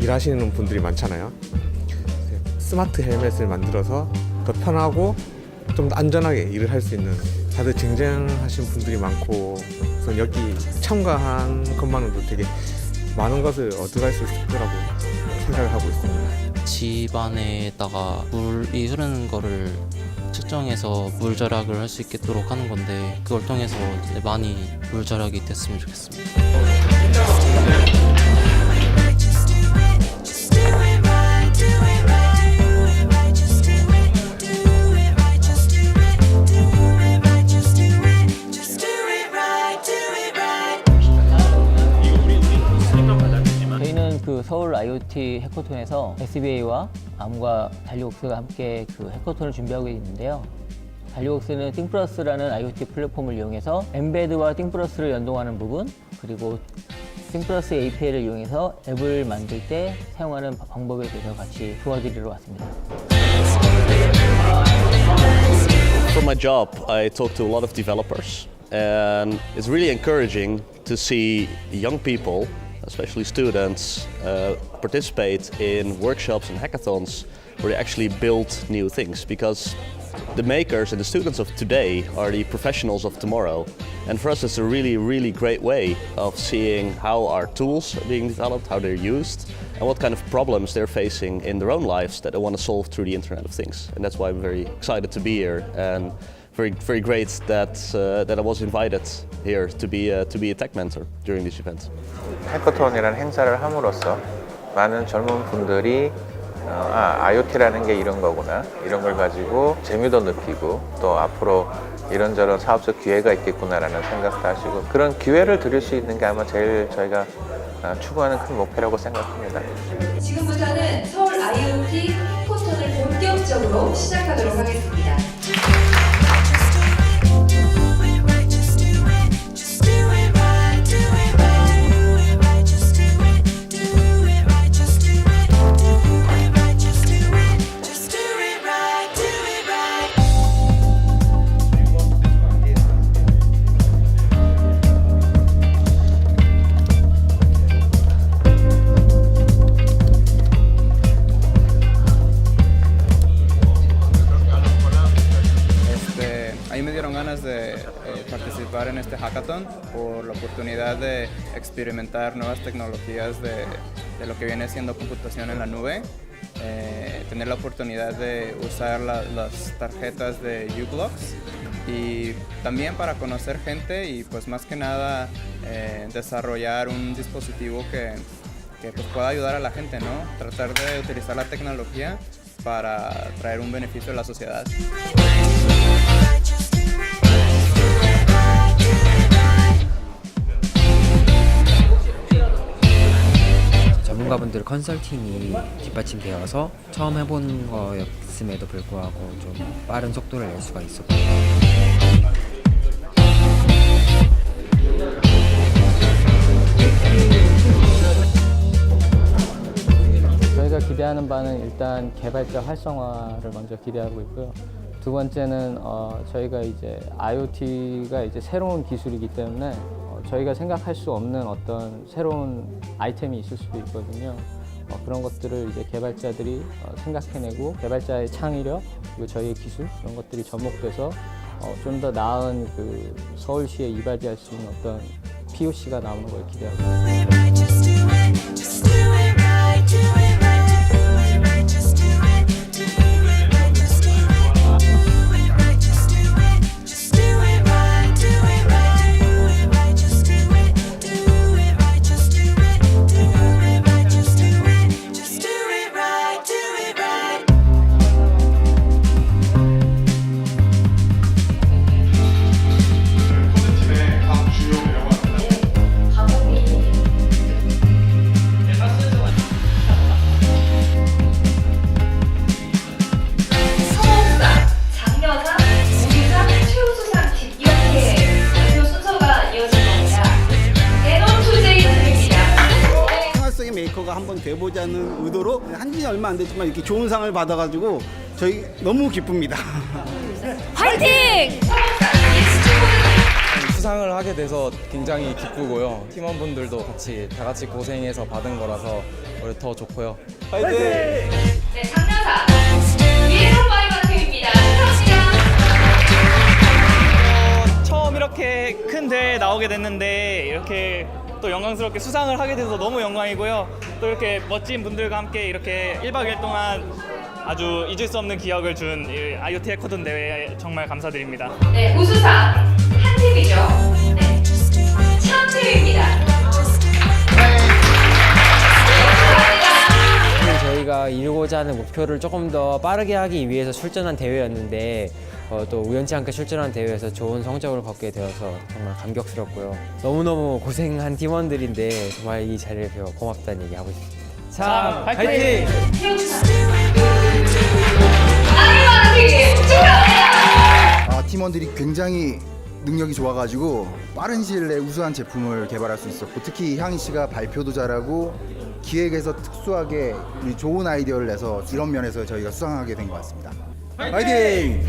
원하시는 분들이 많잖아요. 스마트 헬멧을 만들어서 더 편하고 좀 더 안전하게 일을 할 수 있는 다들 쟁쟁하신 분들이 많고 그래서 여기 참가한 것만으로도 되게 많은 것을 얻어갈 수 있을 거라고 생각을 하고 있습니다. 집안에다가 물이 흐르는 거를 측정해서 물 절약을 할 수 있도록 하는 건데 그걸 통해서 이제 많이 물 절약이 됐으면 좋겠습니다. IoT 해커톤에서 SBA와 암과 달리옥스가 함께 그 해커톤을 준비하고 있는데요. 달리옥스는 띵플러스라는 IoT 플랫폼을 이용해서 엠베드와 띵플러스를 연동하는 부분 그리고 띵플러스 API를 이용해서 앱을 만들 때 사용하는 바- 방법에 대해서 같이 도와드리러 왔습니다. For my job, I talk to a lot of developers, and it's really encouraging to see young people, especially students, uh, participate in workshops and hackathons where they actually build new things because the makers and the students of today are the professionals of tomorrow. And for us, it's a really, really great way of seeing how our tools are being developed, how they're used, and what kind of problems they're facing in their own lives that they want to solve through the Internet of Things. And that's why I'm very excited to be here and very, very great that, uh, that I was invited here to be, uh, to be a tech mentor during this event. 해커톤이라는 행사를 함으로써 많은 젊은 분들이 어, 아, IoT라는 게 이런 거구나 이런 걸 가지고 재미도 느끼고 또 앞으로 이런저런 사업적 기회가 있겠구나라는 생각도 하시고 그런 기회를 드릴 수 있는 게 아마 제일 저희가 아, 추구하는 큰 목표라고 생각합니다. 지금부터는 서울 IoT 포톤을 본격적으로 시작하도록 하겠습니다. Este hackathon por la oportunidad de experimentar nuevas tecnologías de, de lo que viene siendo computación en la nube, eh, tener la oportunidad de usar la- las tarjetas de uBlocks y también para conocer gente y pues más que nada eh, desarrollar un dispositivo que, que pues, pueda ayudar a la gente, ¿no? Tratar de utilizar la tecnología para traer un beneficio a la sociedad. 컨설팅이 뒷받침되어서 처음 해본 거였음에도 불구하고 좀 빠른 속도를 낼 수가 있었고 저희가 기대하는 바는 일단 개발자 활성화를 먼저 기대하고 있고요. 두 번째는 어, 저희가 이제 IoT가 이제 새로운 기술이기 때문에 어, 저희가 생각할 수 없는 어떤 새로운 아이템이 있을 수도 있거든요. 어, 그런 것들을 이제 개발자들이 어, 생각해내고 개발자의 창의력 그리고 저희의 기술 이런 것들이 접목돼서 어, 좀 더 나은 그 서울시에 이바지할 수 있는 어떤 POC가 나오는 걸 기대하고 있습니다. 한번 돼보자는 의도로 한지 얼마 안 됐지만 이렇게 좋은 상을 받아가지고 저희 너무 기쁩니다. 화이팅! 수상을 하게 돼서 굉장히 기쁘고요. 팀원분들도 같이 다 같이 고생해서 받은 거라서 더 좋고요. 네, 장려사 위에서 파이브 팀입니다. 축하합니다. 처음 이렇게 큰 대회에 나오게 됐는데 이렇게 또 영광스럽게 수상을 하게 돼서 너무 영광이고요. 또 이렇게 멋진 분들과 함께 이렇게 1박 2일 동안 아주 잊을 수 없는 기억을 준이 IoT 해커톤 대회에 정말 감사드립니다. 네, 우수상 한 팀이죠. 네, 천 팀입니다. 축하합니다. 오늘 저희가 이루고자 하는 목표를 조금 더 빠르게 하기 위해서 출전한 대회였는데 어, 또 우연치 않게 출전한 대회에서 좋은 성적을 거두게 되어서 정말 감격스럽고요. 너무너무 고생한 팀원들인데 정말 이 자리를 배워 고맙다는 얘기 하고 싶습니다. 자, 파이팅! 팀. 아, 팀원들이 굉장히 능력이 좋아가지고 빠른 시일 내에 우수한 제품을 개발할 수 있었고 특히 향희 씨가 발표도 잘하고 기획에서 특수하게 이 좋은 아이디어를 내서 이런 면에서 저희가 수상하게 된 것 같습니다. 파이팅!